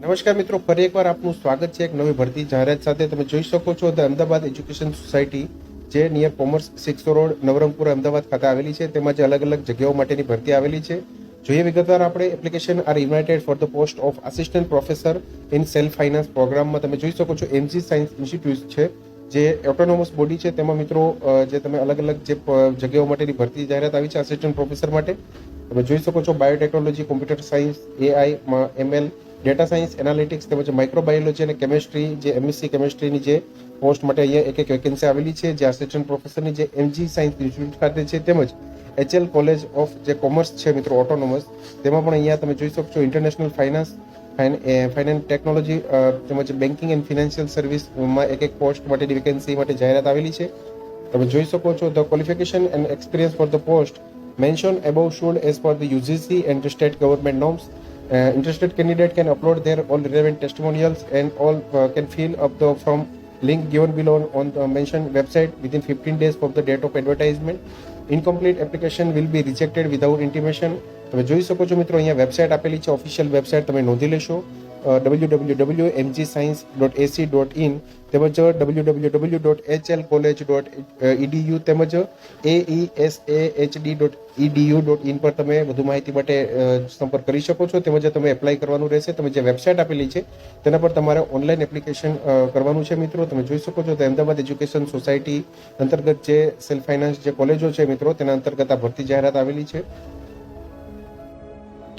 નમસ્કાર મિત્રો, ફરી એકવાર આપનું સ્વાગત છે એક નવી ભરતી જાહેરાત સાથે. તમે જોઈ શકો છો અમદાવાદ એજ્યુકેશન સોસાયટી જે near commerce six road Navrangpur, Ahmedabad ખાતે આવેલી છે. તેમાં જે અલગ અલગ જગ્યાઓ માટેની ભરતી આવેલી છે. જોઈએ વિગતવાર આપણે application are invited for the post of assistant professor in self finance પ્રોગ્રામમાં તમે જોઈ શકો છો એમજી સાયન્સ ઇન્સ્ટિટ્યૂટ છે, જે ઓટોનોમસ બોડી છે. તેમાં મિત્રો જે તમે અલગ અલગ જે જગ્યાઓ માટેની ભરતી જાહેરાત આવી છે આસિસ્ટન્ટ પ્રોફેસર માટે. તમે જોઈ શકો છો biotechnology computer science AI ML data science, analytics તેમજ માઇક્રોબાયોલોજી અને કેમેસ્ટ્રી જે એમએસસી કેમેસ્ટ્રીની જે પોસ્ટ માટે અહીંયા એક એક વેકેન્સી આવેલી છે, જે આસિસ્ટન્ટ પ્રોફેસરની જે એમજી સાયન્સ ઇન્સ્ટિટ્યૂટ ખાતે છે, તેમજ એચએલ કોલેજ ઓફ જે કોમર્સ છે મિત્રો ઓટોનોમસ તેમાં પણ અહીંયા તમે જોઈ શકો છો ઇન્ટરનેશનલ ફાઇનાન્સ ફાઇનાન્સ ટેકનોલોજી તેમજ બેન્કિંગ એન્ડ ફિનાન્શિયલ સર્વિસમાં એક એક પોસ્ટ માટેની વેકેન્સી માટે જાહેરાત આવેલી છે તમે જોઈ શકો છો the qualification and experience for the post mention above should as for the UGC and state government norms. Uh, interested candidate can upload their all relevant testimonials and all uh, can fill up the form link given below on the mentioned website within 15 days from the date of advertisement. Incomplete application will be rejected without intimation. તમે જોઈ શકો છો મિત્રો અહીંયા website આપેલી છે official website તમે નોંધી લેશો W W W MG science dot AC dot in તેમજ W W W dot H L college dot EDU E તેમજ A E S A H D dot EDU dot in પર તમે વધુ માહિતી માટે સંપર્ક કરી શકો છો. તેમજ તમે એપ્લાય કરવાનું રહેશે, તમે જે વેબસાઇટ આપેલી છે, તેના પર તમારે ઓનલાઈન એપ્લિકેશન કરવાનું છે મિત્રો. તમે જોઈ શકો છો તો અમદાવાદ એજ્યુકેશન સોસાયટી અંતર્ગત જે સેલ્ફ ફાઇનાન્સ જે કોલેજો છે મિત્રો, તેના અંતર્ગત આ ભરતી જાહેરાત આવેલી છે.